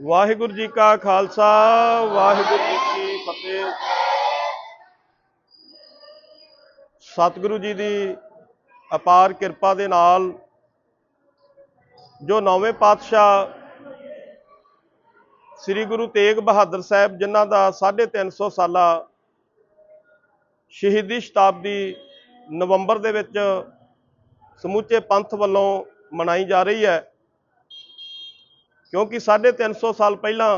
ਵਾਹਿਗੁਰੂ ਜੀ ਕਾ ਖਾਲਸਾ, ਵਾਹਿਗੁਰੂ ਜੀ ਕੀ ਫਤਿਹ। ਸਤਿਗੁਰੂ ਜੀ ਦੀ ਅਪਾਰ ਕਿਰਪਾ ਦੇ ਨਾਲ ਜੋ ਨੌਵੇਂ ਪਾਤਸ਼ਾਹ ਸ੍ਰੀ ਗੁਰੂ ਤੇਗ ਬਹਾਦਰ ਸਾਹਿਬ, ਜਿਨ੍ਹਾਂ ਦਾ 350 ਸਾਲਾ ਸ਼ਹੀਦੀ ਸ਼ਤਾਬਦੀ ਨਵੰਬਰ ਦੇ ਵਿੱਚ ਸਮੁੱਚੇ ਪੰਥ ਵੱਲੋਂ ਮਨਾਈ ਜਾ ਰਹੀ ਹੈ ਕਿਉਂਕਿ 350 ਸਾਲ ਪਹਿਲਾਂ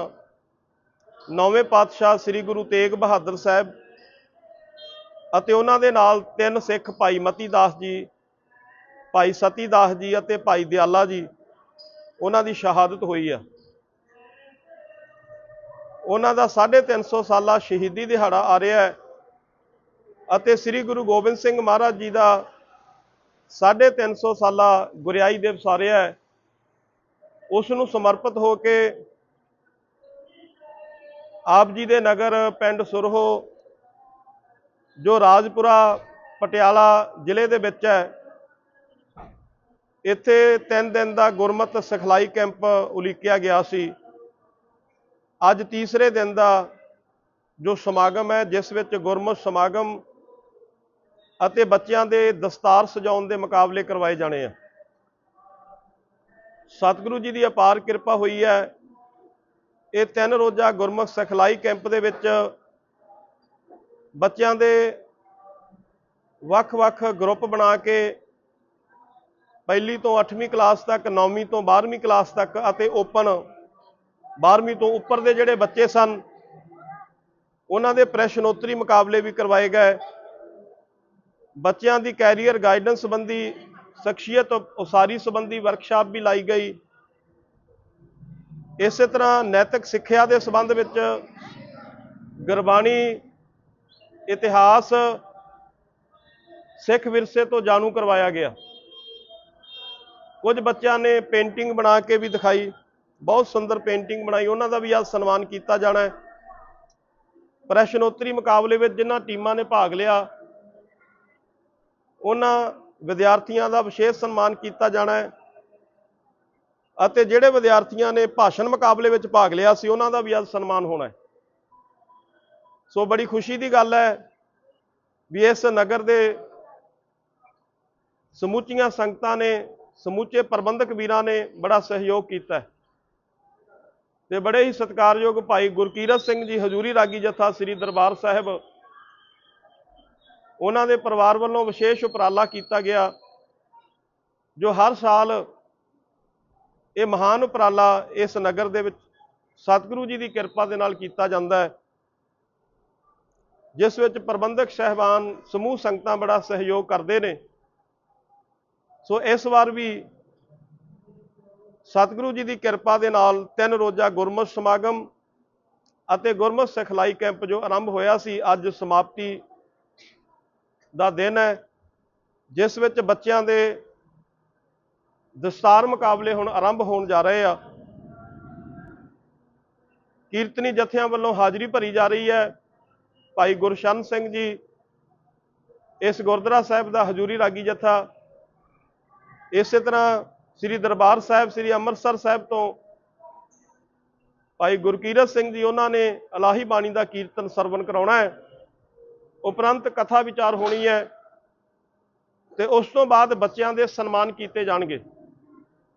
ਨੌਵੇਂ ਪਾਤਸ਼ਾਹ ਸ੍ਰੀ ਗੁਰੂ ਤੇਗ ਬਹਾਦਰ ਸਾਹਿਬ ਅਤੇ ਉਹਨਾਂ ਦੇ ਨਾਲ ਤਿੰਨ ਸਿੱਖ ਭਾਈ ਮਤੀ ਦਾਸ ਜੀ, ਭਾਈ ਸਤੀ ਦਾਸ ਜੀ ਅਤੇ ਭਾਈ ਦਿਆਲਾ ਜੀ, ਉਹਨਾਂ ਦੀ ਸ਼ਹਾਦਤ ਹੋਈ ਆ। ਉਹਨਾਂ ਦਾ 350 ਸਾਲਾ ਸ਼ਹੀਦੀ ਦਿਹਾੜਾ ਆ ਰਿਹਾ ਹੈ ਅਤੇ ਸ੍ਰੀ ਗੁਰੂ ਗੋਬਿੰਦ ਸਿੰਘ ਮਹਾਰਾਜ ਜੀ ਦਾ 350 ਸਾਲਾ ਗੁਰਿਆਈ ਦਿਵਸ ਆ ਰਿਹਾ ਹੈ। ਉਸ ਨੂੰ ਸਮਰਪਿਤ ਹੋ ਕੇ ਆਪ ਜੀ ਦੇ ਨਗਰ ਪਿੰਡ ਸੁਰਹੋ, ਜੋ ਰਾਜਪੁਰਾ, ਪਟਿਆਲਾ ਜ਼ਿਲ੍ਹੇ ਦੇ ਵਿੱਚ ਹੈ, ਇੱਥੇ 3 ਦਿਨ ਦਾ ਗੁਰਮਤ ਸਿਖਲਾਈ ਕੈਂਪ ਉਲੀਕਿਆ ਗਿਆ ਸੀ। ਅੱਜ ਤੀਸਰੇ ਦਿਨ ਦਾ ਜੋ ਸਮਾਗਮ ਹੈ, ਜਿਸ ਵਿੱਚ ਗੁਰਮਤ ਸਮਾਗਮ ਅਤੇ ਬੱਚਿਆਂ ਦੇ ਦਸਤਾਰ ਸਜਾਉਣ ਦੇ ਮੁਕਾਬਲੇ ਕਰਵਾਏ ਜਾਣੇ ਆ। ਸਤਿਗੁਰੂ ਜੀ ਦੀ ਅਪਾਰ ਕਿਰਪਾ ਹੋਈ ਹੈ। ਇਹ ਤਿੰਨ ਰੋਜ਼ਾ ਗੁਰਮੁਖ ਸਿਖਲਾਈ ਕੈਂਪ ਦੇ ਵਿੱਚ ਬੱਚਿਆਂ ਦੇ ਵੱਖ-ਵੱਖ ਗਰੁੱਪ ਬਣਾ ਕੇ ਪਹਿਲੀ ਤੋਂ 8ਵੀਂ ਕਲਾਸ ਤੱਕ 9ਵੀਂ ਤੋਂ 12ਵੀਂ ਕਲਾਸ ਤੱਕ ਅਤੇ ਓਪਨ 12ਵੀਂ ਤੋਂ ਉੱਪਰ ਦੇ ਜਿਹੜੇ ਬੱਚੇ ਸਨ, ਉਹਨਾਂ ਦੇ ਪ੍ਰੈਸ਼ਨੋਤਰੀ ਮੁਕਾਬਲੇ ਵੀ ਕਰਵਾਏ ਗਏ। ਬੱਚਿਆਂ ਦੀ ਕੈਰੀਅਰ ਗਾਈਡੈਂਸ ਸੰਬੰਧੀ ਸ਼ਖਸੀਅਤ ਉਸਾਰੀ ਸੰਬੰਧੀ ਵਰਕਸ਼ਾਪ ਵੀ ਲਾਈ ਗਈ। ਇਸੇ ਤਰ੍ਹਾਂ ਨੈਤਿਕ ਸਿੱਖਿਆ ਦੇ ਸੰਬੰਧ ਵਿੱਚ ਗੁਰਬਾਣੀ ਇਤਿਹਾਸ ਸਿੱਖ ਵਿਰਸੇ ਤੋਂ ਜਾਣੂ ਕਰਵਾਇਆ ਗਿਆ। ਕੁਝ ਬੱਚਿਆਂ ਨੇ ਪੇਂਟਿੰਗ ਬਣਾ ਕੇ ਵੀ ਦਿਖਾਈ। ਬਹੁਤ ਸੁੰਦਰ ਪੇਂਟਿੰਗ ਬਣਾਈ। ਉਹਨਾਂ ਦਾ ਵੀ ਅੱਜ ਸਨਮਾਨ ਕੀਤਾ ਜਾਣਾ ਹੈ। ਪ੍ਰੈਸ਼ਨੋਤਰੀ ਮੁਕਾਬਲੇ ਵਿੱਚ ਜਿਨ੍ਹਾਂ ਟੀਮਾਂ ਨੇ ਭਾਗ ਲਿਆ, ਉਹਨਾਂ ਵਿਦਿਆਰਥੀਆਂ ਦਾ ਵਿਸ਼ੇਸ਼ ਸਨਮਾਨ ਕੀਤਾ ਜਾਣਾ ਹੈ ਅਤੇ ਜਿਹੜੇ ਵਿਦਿਆਰਥੀਆਂ ਨੇ ਭਾਸ਼ਣ ਮੁਕਾਬਲੇ ਵਿੱਚ ਭਾਗ ਲਿਆ ਸੀ, ਉਹਨਾਂ ਦਾ ਵੀ ਅੱਜ ਸਨਮਾਨ ਹੋਣਾ ਹੈ। ਸੋ ਬੜੀ ਖੁਸ਼ੀ ਦੀ ਗੱਲ ਹੈ ਵੀ ਇਸ ਨਗਰ ਦੇ ਸਮੁੱਚੀਆਂ ਸੰਗਤਾਂ ਨੇ, ਸਮੁੱਚੇ ਪ੍ਰਬੰਧਕ ਵੀਰਾਂ ਨੇ ਬੜਾ ਸਹਿਯੋਗ ਕੀਤਾ ਹੈ। ਤੇ ਬੜੇ ਹੀ ਸਤਿਕਾਰਯੋਗ ਭਾਈ ਗੁਰਕੀਰਤ ਸਿੰਘ ਜੀ, ਹਜੂਰੀ ਰਾਗੀ ਜਥਾ ਸ੍ਰੀ ਦਰਬਾਰ ਸਾਹਿਬ ਉਹਨਾਂ ਦੇ ਪਰਿਵਾਰ ਵੱਲੋਂ ਵਿਸ਼ੇਸ਼ ਉਪਰਾਲਾ ਕੀਤਾ ਗਿਆ, ਜੋ ਹਰ ਸਾਲ ਇਹ ਮਹਾਨ ਉਪਰਾਲਾ ਇਸ ਨਗਰ ਦੇ ਵਿੱਚ ਸਤਿਗੁਰੂ ਜੀ ਦੀ ਕਿਰਪਾ ਦੇ ਨਾਲ ਕੀਤਾ ਜਾਂਦਾ ਹੈ, ਜਿਸ ਵਿੱਚ ਪ੍ਰਬੰਧਕ ਸਹਿਬਾਨ ਸਮੂਹ ਸੰਗਤਾਂ ਬੜਾ ਸਹਿਯੋਗ ਕਰਦੇ ਨੇ। ਸੋ ਇਸ ਵਾਰ ਵੀ ਸਤਿਗੁਰੂ ਜੀ ਦੀ ਕਿਰਪਾ ਦੇ ਨਾਲ ਤਿੰਨ ਰੋਜ਼ਾ ਗੁਰਮਤਿ ਸਮਾਗਮ ਅਤੇ ਗੁਰਮਤਿ ਸਿਖਲਾਈ ਕੈਂਪ ਜੋ ਆਰੰਭ ਹੋਇਆ ਸੀ, ਅੱਜ ਸਮਾਪਤੀ ਦਾ ਦਿਨ ਹੈ, ਜਿਸ ਵਿੱਚ ਬੱਚਿਆਂ ਦੇ ਦਸਤਾਰ ਮੁਕਾਬਲੇ ਹੁਣ ਆਰੰਭ ਹੋਣ ਜਾ ਰਹੇ ਆ। ਕੀਰਤਨੀ ਜਥਿਆਂ ਵੱਲੋਂ ਹਾਜ਼ਰੀ ਭਰੀ ਜਾ ਰਹੀ ਹੈ। ਭਾਈ ਗੁਰਸ਼ਨ ਸਿੰਘ ਜੀ ਇਸ ਗੁਰਦੁਆਰਾ ਸਾਹਿਬ ਦਾ ਹਜੂਰੀ ਰਾਗੀ ਜਥਾ। ਇਸੇ ਤਰ੍ਹਾਂ ਸ੍ਰੀ ਦਰਬਾਰ ਸਾਹਿਬ, ਸ੍ਰੀ ਅੰਮ੍ਰਿਤਸਰ ਸਾਹਿਬ ਤੋਂ ਭਾਈ ਗੁਰਕੀਰਤ ਸਿੰਘ ਜੀ, ਉਹਨਾਂ ਨੇ ਅਲਾਹੀ ਬਾਣੀ ਦਾ ਕੀਰਤਨ ਸਰਵਣ ਕਰਾਉਣਾ ਹੈ। ਉਪਰੰਤ ਕਥਾ ਵਿਚਾਰ ਹੋਣੀ ਹੈ ਤੇ ਉਸ ਤੋਂ ਬਾਅਦ ਬੱਚਿਆਂ ਦੇ ਸਨਮਾਨ ਕੀਤੇ ਜਾਣਗੇ।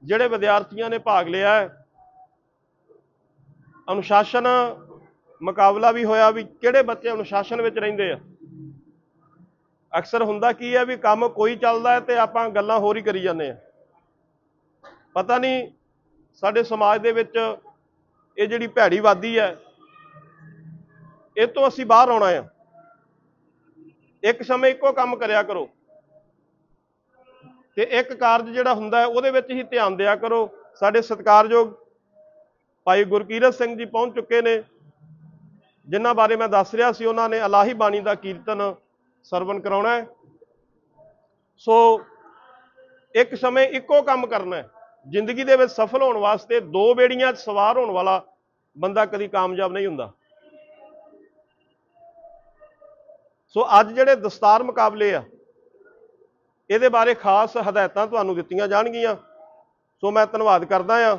ਜਿਹੜੇ ਵਿਦਿਆਰਥੀਆਂ ਨੇ ਭਾਗ ਲਿਆ ਹੈ, ਅਨੁਸ਼ਾਸਨ ਮੁਕਾਬਲਾ ਵੀ ਹੋਇਆ ਵੀ ਕਿਹੜੇ ਬੱਚੇ ਅਨੁਸ਼ਾਸਨ ਵਿੱਚ ਰਹਿੰਦੇ ਆ। ਅਕਸਰ ਹੁੰਦਾ ਕੀ ਹੈ ਵੀ ਕੰਮ ਕੋਈ ਚੱਲਦਾ ਹੈ ਤੇ ਆਪਾਂ ਗੱਲਾਂ ਹੋਰ ਹੀ ਕਰੀ ਜਾਂਦੇ ਆ ਪਤਾ ਨਹੀਂ ਸਾਡੇ ਸਮਾਜ ਦੇ ਵਿੱਚ ਇਹ ਜਿਹੜੀ ਭੈੜੀਵਾਦੀ ਹੈ, ਇਹ ਤੋਂ ਅਸੀਂ ਬਾਹਰ ਆਉਣਾ ਆ। ਇੱਕ ਸਮੇਂ ਇੱਕੋ ਕੰਮ ਕਰਿਆ ਕਰੋ। ਤੇ ਇੱਕ ਕਾਰਜ ਜਿਹੜਾ ਹੁੰਦਾ ਹੈ, ਉਹਦੇ ਵਿੱਚ ਹੀ ਧਿਆਨ ਦਿਆ ਕਰੋ। ਸਾਡੇ ਸਤਿਕਾਰਯੋਗ ਭਾਈ ਗੁਰਕੀਰਤ ਸਿੰਘ ਜੀ ਪਹੁੰਚ ਚੁੱਕੇ ਨੇ। ਜਿਨ੍ਹਾਂ ਬਾਰੇ ਮੈਂ ਦੱਸ ਰਿਹਾ ਸੀ, ਉਹਨਾਂ ਨੇ ਅਲਾਹੀ ਬਾਣੀ ਦਾ ਕੀਰਤਨ ਸਰਵਨ ਕਰਾਉਣਾ ਹੈ। ਸੋ ਇੱਕ ਸਮੇਂ ਇੱਕੋ ਕੰਮ ਕਰਨਾ ਹੈ। ਜ਼ਿੰਦਗੀ ਦੇ ਵਿੱਚ ਸਫਲ ਹੋਣ ਵਾਸਤੇ ਦੋ ਬੇੜੀਆਂ 'ਚ ਸਵਾਰ ਹੋਣ ਵਾਲਾ ਬੰਦਾ ਕਦੀ ਕਾਮਯਾਬ ਨਹੀਂ ਹੁੰਦਾ। ਸੋ ਅੱਜ ਜਿਹੜੇ ਦਸਤਾਰ ਮੁਕਾਬਲੇ ਆ, ਇਹਦੇ ਬਾਰੇ ਖਾਸ ਹਦਾਇਤਾਂ ਤੁਹਾਨੂੰ ਦਿੱਤੀਆਂ ਜਾਣਗੀਆਂ। ਸੋ ਮੈਂ ਧੰਨਵਾਦ ਕਰਦਾ ਆ।